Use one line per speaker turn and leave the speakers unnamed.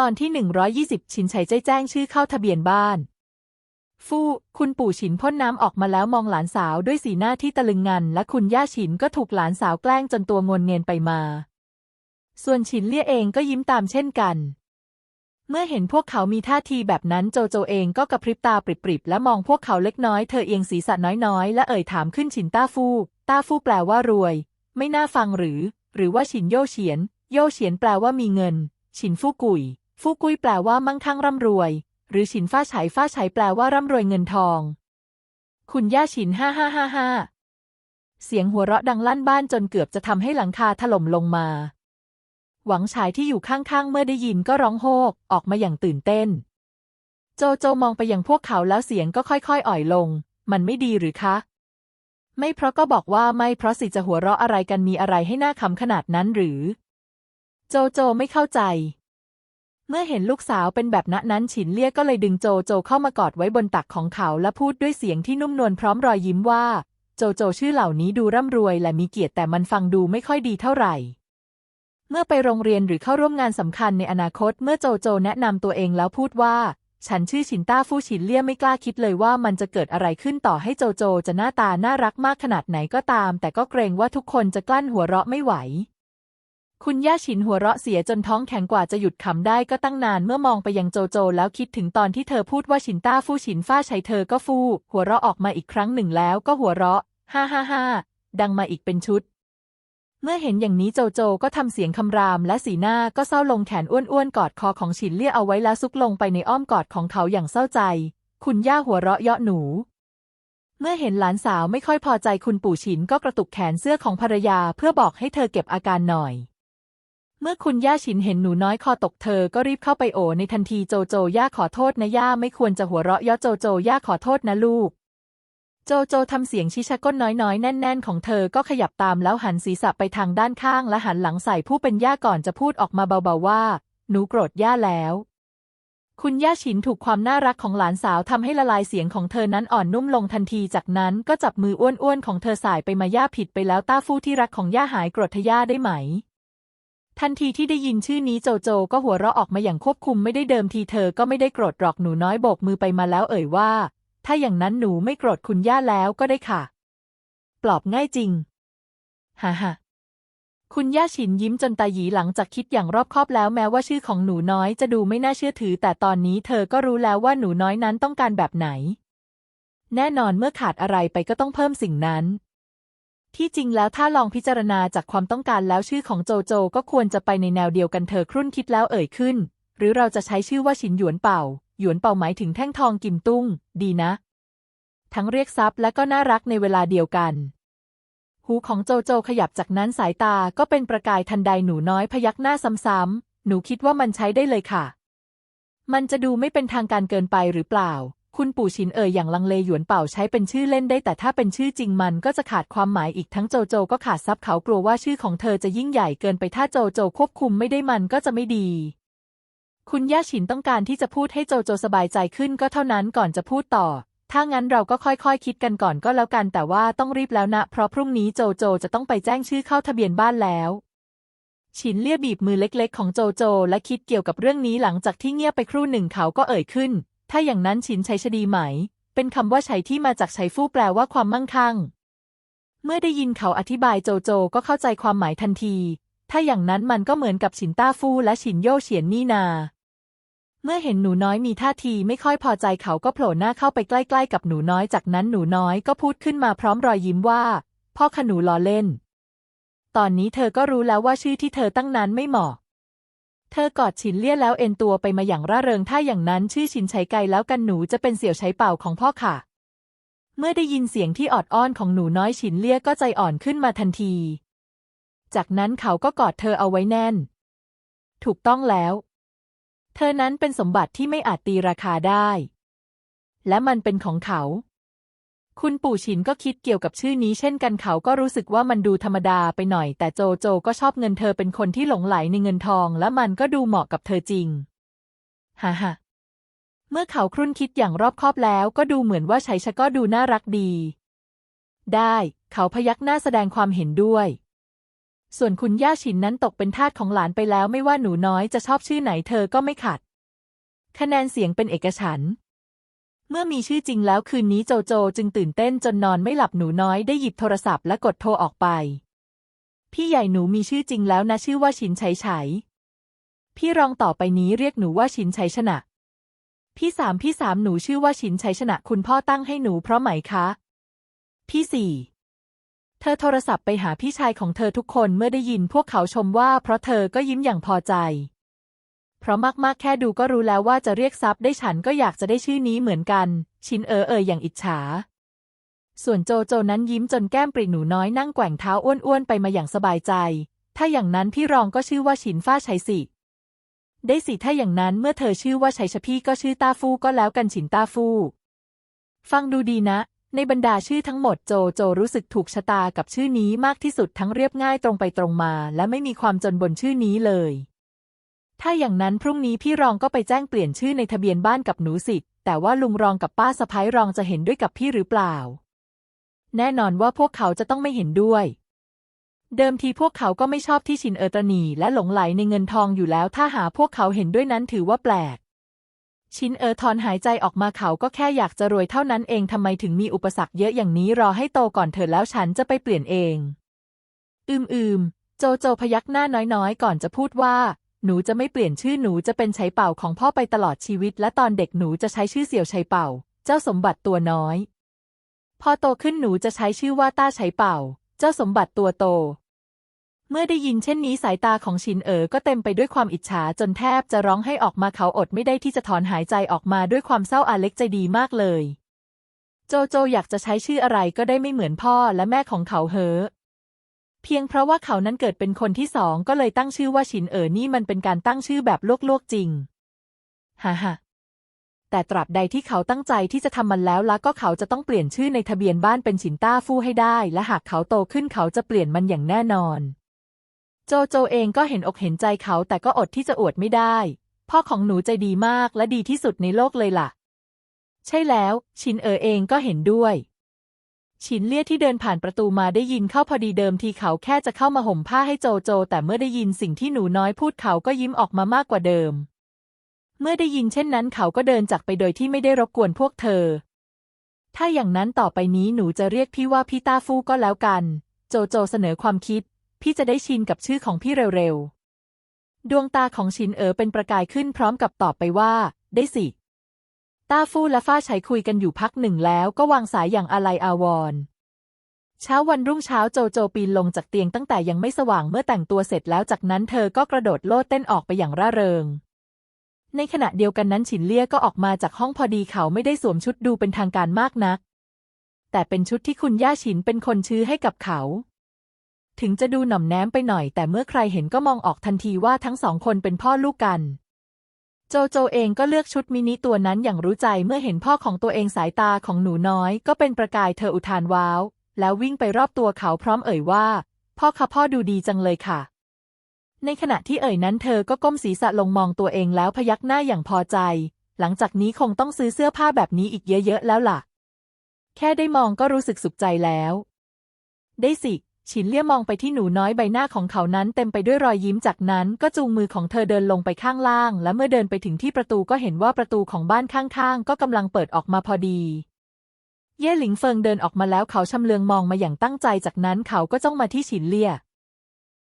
ตอนที่ 120 ชินชัยแจ้งชื่อเข้าทะเบียนบ้าน ฟู่คุณปู่ฉินพ่นน้ำออกมาแล้วมองหลานสาวด้วยสีหน้าที่ตะลึงงัน และคุณย่าฉินก็ถูกหลานสาวแกล้งจนตัวงนเงินไปมา ส่วนฉินเลี่ยเองก็ยิ้มตามเช่นกัน เมื่อเห็นพวกเขามีท่าทีแบบนั้นโจโจเองก็กระพริบตาปริบๆและมองพวกเขาเล็กน้อยเธอเอียงศีรษะน้อยๆ และเอ่ยถามขึ้นฉินต้าฟู่ต้าฟู่แปลว่ารวย ไม่น่าฟังหรือ หรือว่าฉินโย่เฉียน โย่เฉียนแปลว่ามีเงิน ฉินฟู่กุย ฟูกุยแปลว่ามั่งคั่งร่ำรวย หรือฉินฟ้าไฉฟ้าไฉแปลว่าร่ำรวยเงินทอง คุณย่าฉินห้าห้าห้าห้าเสียงหัวเราะดังลั่นบ้านจนเกือบจะทำให้หลังคาถล่มลงมา หวังฉายที่อยู่ข้างๆ เมื่อได้ยินก็ร้องโฮกออกมาอย่างตื่นเต้น โจโจมองไปยังพวกเขาแล้วเสียงก็ค่อยๆ อ่อยลง มันไม่ดีหรือคะ ไม่เพราะก็บอกว่าไม่เพราะสิจะหัวเราะอะไรกันมีอะไรให้หน้าขำขนาดนั้นหรือ โจโจไม่เข้าใจ เมื่อเห็นลูกสาวเป็นแบบนั้นฉินเลี่ยก็เลยดึงโจโจเข้ามากอดไว้บนตักของเขาและพูดด้วยเสียงที่นุ่มนวลพร้อมรอยยิ้มว่า โจโจชื่อเหล่านี้ดูร่ำรวยและมีเกียรติแต่มันฟังดูไม่ค่อยดีเท่าไหร่ เมื่อไปโรงเรียนหรือเข้าร่วมงานสำคัญในอนาคตเมื่อโจโจแนะนำตัวเองแล้วพูดว่า ฉันชื่อฉินต้าฟู่ฉินเลี่ยไม่กล้าคิดเลยว่ามันจะเกิดอะไรขึ้นต่อให้โจโจจะหน้าตาน่ารักมากขนาดไหนก็ตาม แต่ก็เกรงว่าทุกคนจะกลั้นหัวเราะไม่ไหว คุณย่าฉินหัวเราะเสียจนท้องแข็งกว่าจะหยุดขำได้ก็ตั้งนานเมื่อมองไปยังโจโจแล้วคิดถึงตอนที่เธอพูดว่าฉินต้าฟู่ฉินฟ้าใช้เธอก็ฟู่หัวเราะออกมาอีกครั้งหนึ่งแล้วก็หัวเราะ ฮ่าฮ่าฮ่าดังมาอีกเป็นชุด เมื่อเห็นอย่างนี้โจโจก็ทำเสียงคำรามและสีหน้าก็เศร้าลงแขนอ้วนๆกอดคอของฉินเลี่ยเอาไว้แล้วซุกลงไปในอ้อมกอดของเขาอย่างเศร้าใจ คุณย่าหัวเราะเยาะหนูเมื่อเห็นหลานสาวไม่ค่อยพอใจคุณปู่ฉินก็กระตุกแขนเสื้อของภรรยาเพื่อบอกให้เธอเก็บอาการหน่อย เมื่อคุณย่าฉินเห็นหนูน้อยคอตกเธอก็รีบเข้าไปโอในทันทีโจโจย่าขอโทษนะย่าไม่ควรจะหัวเราะยาะโจโจย่าขอโทษนะลูก โจโจทำเสียงชิชะก้นน้อยๆ แน่น ๆ ของเธอก็ขยับตามแล้วหันศีรษะไปทางด้านข้างและหันหลังใส่ผู้เป็นย่าก่อนจะพูดออกมาเบาๆว่า หนูโกรธย่าแล้ว คุณย่าฉินถูกความน่ารักของหลานสาวทำให้ละลายเสียงของเธอนั้นอ่อนนุ่มลงทันทีจากนั้นก็จับมืออ้วนๆของเธอสายไปมาย่าผิดไปแล้วต้าฟู่ที่รักของย่าหายโกรธทย่าได้ไหม ทันทีที่ได้ยินชื่อนี้โจโจก็หัวเราะออกมาอย่างควบคุมไม่ได้เดิมทีเธอก็ไม่ได้โกรธหรอกหนูน้อยโบกมือไปมาแล้วเอ่ยว่า ถ้าอย่างนั้นหนูไม่โกรธคุณย่าแล้วก็ได้ค่ะ ปลอบง่ายจริงฮ่าฮ่าคุณย่าฉินยิ้มจนตาหยีหลังจากคิดอย่างรอบคอบแล้วแม้ว่าชื่อของหนูน้อยจะดูไม่น่าเชื่อถือ แต่ตอนนี้เธอก็รู้แล้วว่าหนูน้อยนั้นต้องการแบบไหน แน่นอนเมื่อขาดอะไรไปก็ต้องเพิ่มสิ่งนั้น ที่จริงแล้วถ้าลองพิจารณาจากความต้องการแล้วชื่อของโจโจก็ควรจะไปในแนวเดียวกันเธอครุ่นคิดแล้วเอ่ยขึ้น หรือเราจะใช้ชื่อว่าฉินหยวนเป่า หยวนเป่าหมายถึงแท่งทองกิมตุ้ง ดีนะ ทั้งเรียกทรัพย์และก็น่ารักในเวลาเดียวกัน หูของโจโจขยับจากนั้นสายตาก็เป็นประกายทันใดหนูน้อยพยักหน้าซ้ำๆหนูคิดว่ามันใช้ได้เลยค่ะ มันจะดูไม่เป็นทางการเกินไปหรือเปล่า คุณปู่ชินเอ่ยอย่างลังเลหยวนเป่าใช้เป็นชื่อเล่นได้ แต่ถ้าเป็นชื่อจริงมันก็จะขาดความหมายอีกทั้งโจโจก็ขาดทรัพย์เขากลัวว่าชื่อของเธอจะยิ่งใหญ่เกินไปถ้าโจโจควบคุมไม่ได้มันก็จะไม่ดี คุณย่าฉินต้องการที่จะพูดให้โจโจสบายใจขึ้นก็เท่านั้นก่อนจะพูดต่อ ถ้างั้นเราก็ค่อยๆคคิดกันก่อนก็แล้วกันแต่ว่าต้องรีบแล้วนะ เพราะพรุ่งนี้โจโจจะต้องไปแจ้งชื่อเข้าทะเบียนบ้านแล้วฉินเลี่ยบีบมือเล็กๆ ของโจโจ และคิดเกี่ยวกับเรื่องนี้หลังจากที่เงียบไปครู่หนึ่งเขาก็เอ่ยขึ้น ถ้าอย่างนั้นฉินชัยชดีไหม เป็นคำว่าชัยที่มาจากชัยฟู่แปลว่าความมั่งคั่ง เมื่อได้ยินเขาอธิบายโจโจก็เข้าใจความหมายทันที ถ้าอย่างนั้นมันก็เหมือนกับฉินต้าฟู่และฉินโย่เฉียนนี่นา เมื่อเห็นหนูน้อยมีท่าทีไม่ค่อยพอใจเขาก็โผล่หน้าเข้าไปใกล้ๆกับหนูน้อยจากนั้นหนูน้อยก็พูดขึ้นมาพร้อมรอยยิ้มว่า พ่อขนูล้อเล่น ตอนนี้เธอก็รู้แล้วว่าชื่อที่เธอตั้งนั้นไม่เหมาะ เธอกอดฉินเลี่ยแล้วเอ็นตัวไปมาอย่างร่าเริงถ้าอย่างนั้นชื่อฉินไฉไกแล้วกันหนูจะเป็นเสี่ยวไฉเป่าของพ่อค่ะ เมื่อได้ยินเสียงที่ออดอ้อนของหนูน้อยฉินเลี่ยก็ใจอ่อนขึ้นมาทันที จากนั้นเขาก็กอดเธอเอาไว้แน่น ถูกต้องแล้ว เธอนั้นเป็นสมบัติที่ไม่อาจตีราคาได้ และมันเป็นของเขา คุณปู่ฉินก็คิดเกี่ยวกับชื่อนี้เช่นกันเขาก็รู้สึกว่ามันดูธรรมดาไปหน่อย แต่โจโจก็ชอบเงินเธอเป็นคนที่หลงไหลในเงินทอง และมันก็ดูเหมาะกับเธอจริงฮ่าฮ่าเมื่อเขาครุ่นคิดอย่างรอบคอบแล้วก็ดูเหมือนว่าชัยชะก็ดูน่ารักดี ได้เขาพยักหน้าแสดงความเห็นด้วย ส่วนคุณย่าฉินนั้นตกเป็นทาสของหลานไปแล้วไม่ว่าหนูน้อยจะชอบชื่อไหนเธอก็ไม่ขัด คะแนนเสียงเป็นเอกฉันท์ เมื่อมีชื่อจริงแล้วคืนนี้โจโจจึงตื่นเต้นจนนอนไม่หลับหนูน้อยได้หยิบโทรศัพท์และกดโทรออกไป พี่ใหญ่หนูมีชื่อจริงแล้วนะชื่อว่าชินไฉไฉพี่รองต่อไปนี้เรียกหนูว่าชินไฉชนะ พี่สามพี่สามหนูชื่อว่าชินไฉชนะ คุณพ่อตั้งให้หนูเพราะไหมคะ พี่สี่เธอโทรศัพท์ไปหาพี่ชายของเธอทุกคนเมื่อได้ยินพวกเขาชมว่าเพราะเธอก็ยิ้มอย่างพอใจ เพราะมากๆแค่ดูก็รู้แล้วว่าจะเรียกซับได้ฉันก็อยากจะได้ชื่อนี้เหมือนกัน ชินเออเอยอย่างอิจฉา ส่วนโจโจนั้นยิ้มจนแก้มปริหนูน้อยนั่งแกว่งเท้าอ้วนๆไปมาอย่างสบายใจ ถ้าอย่างนั้นพี่รองก็ชื่อว่าชินฟ้าชัยสิได้สิถ้าอย่างนั้นเมื่อเธอชื่อว่าชัยชพี่ก็ชื่อต้าฟู่ก็แล้วกันฉินต้าฟู่ฟังดูดีนะ ในบรรดาชื่อทั้งหมดโจโจรู้สึกถูกชะตากับชื่อนี้มากที่สุดทั้งเรียบง่ายตรงไปตรงมา และไม่มีความจนบนชื่อนี้เลย ถ้าอย่างนั้นพรุ่งนี้พี่รองก็ไปแจ้งเปลี่ยนชื่อในทะเบียนบ้านกับหนูสิ แต่ว่าลุงรองกับป้าสะพ้ายรองจะเห็นด้วยกับพี่หรือเปล่า แน่นอนว่าพวกเขาจะต้องไม่เห็นด้วย เดิมทีพวกเขาก็ไม่ชอบที่ชินเออตระหนีและหลงไหลในเงินทองอยู่แล้ว ถ้าหาพวกเขาเห็นด้วยนั้นถือว่าแปลก ชินเออถอนหายใจออกมาเขาก็แค่อยากจะรวยเท่านั้นเองทำไมถึงมีอุปสรรคเยอะอย่างนี้รอให้โตก่อนเถิดแล้วฉันจะไปเปลี่ยนเอง อืมอืมโจโจพยักหน้าน้อยๆ ก่อนจะพูดว่า หนูจะไม่เปลี่ยนชื่อหนูจะเป็นชัยเป่าของพ่อไปตลอดชีวิต และตอนเด็กหนูจะใช้ชื่อเสี่ยวชัยเป่า เจ้าสมบัติตัวน้อย พอโตขึ้นหนูจะใช้ชื่อว่าต้าชัยเป่า เจ้าสมบัติตัวโต เมื่อได้ยินเช่นนี้สายตาของชินเอ๋อก็เต็มไปด้วยความอิจฉาจนแทบจะร้องให้ออกมาเขาอดไม่ได้ที่จะถอนหายใจออกมาด้วยความเศร้าอาเล็กใจดีมากเลย โจโจอยากจะใช้ชื่ออะไรก็ได้ไม่เหมือนพ่อและแม่ของเขาเหอะ เพียงเพราะว่าเขานั้นเกิดเป็นคนที่สองก็เลยตั้งชื่อว่าชินเอ๋อนี่มันเป็นการตั้งชื่อแบบลวกๆจริงฮ่าฮ่าแต่ตราบใดที่เขาตั้งใจที่จะทำมันแล้วละก็เขาจะต้องเปลี่ยนชื่อในทะเบียนบ้านเป็นชินต้าฟู่ให้ได้ และหากเขาโตขึ้นเขาจะเปลี่ยนมันอย่างแน่นอน โจโจเองก็เห็นอกเห็นใจเขาแต่ก็อดที่จะอวดไม่ได้ พ่อของหนูใจดีมากและดีที่สุดในโลกเลยล่ะ ใช่แล้ว ชินเอ๋อเองก็เห็นด้วย ชินเลี่ยที่เดินผ่านประตูมาได้ยินเข้าพอดีเดิมทีเขาแค่จะเข้ามาห่มผ้าให้โจโจ แต่เมื่อได้ยินสิ่งที่หนูน้อยพูดเขาก็ยิ้มออกมามากกว่าเดิม เมื่อได้ยินเช่นนั้นเขาก็เดินจากไปโดยที่ไม่ได้รบกวนพวกเธอ ถ้าอย่างนั้นต่อไปนี้หนูจะเรียกพี่ว่าพี่ต้าฟู่ก็แล้วกัน โจโจเสนอความคิด พี่จะได้ชินกับชื่อของพี่เร็วๆ ดวงตาของชินเอ๋อเป็นประกายขึ้นพร้อมกับตอบไปว่า ได้สิ ต้าฟู่และฟ้าใช้คุยกันอยู่พักหนึ่งแล้วก็วางสายอย่างอาลัยอาวรณ์เช้าวันรุ่งเช้าโจโจปีนลงจากเตียงตั้งแต่ยังไม่สว่างเมื่อแต่งตัวเสร็จแล้วจากนั้นเธอก็กระโดดโลดเต้นออกไปอย่างร่าเริง ในขณะเดียวกันนั้นฉินเลี่ยก็ออกมาจากห้องพอดีเขาไม่ได้สวมชุดดูเป็นทางการมากนัก แต่เป็นชุดที่คุณย่าฉินเป็นคนชื้อให้กับเขา ถึงจะดูหน่อมแนมไปหน่อยแต่เมื่อใครเห็นก็มองออกทันทีว่าทั้งสองคนเป็นพ่อลูกกัน โจโจเองก็เลือกชุดมินิตัวนั้นอย่างรู้ใจเมื่อเห็นพ่อของตัวเองสายตาของหนูน้อย ก็เป็นประกายเธออุทานว้าว แล้ววิ่งไปรอบตัวเขาพร้อมเอ่ยว่า พ่อคะพ่อดูดีจังเลยค่ะ ในขณะที่เอ่ยนั้นเธอก็ก้มศีรษะลงมองตัวเองแล้วพยักหน้าอย่างพอใจ หลังจากนี้คงต้องซื้อเสื้อผ้าแบบนี้อีกเยอะๆแล้วล่ะ แค่ได้มองก็รู้สึกสุขใจแล้ว ได้สิ ฉินเลี่ยมองไปที่หนูน้อยใบหน้าของเขานั้นเต็มไปด้วยรอยยิ้มจากนั้นก็จูงมือของเธอเดินลงไปข้างล่าง และเมื่อเดินไปถึงที่ประตูก็เห็นว่าประตูของบ้านข้างๆ ก็กำลังเปิดออกมาพอดี เย่หลิงเฟิงเดินออกมาแล้วเขาชำเลืองมองมาอย่างตั้งใจจากนั้นเขาก็จ้องมาที่ฉินเลี่ย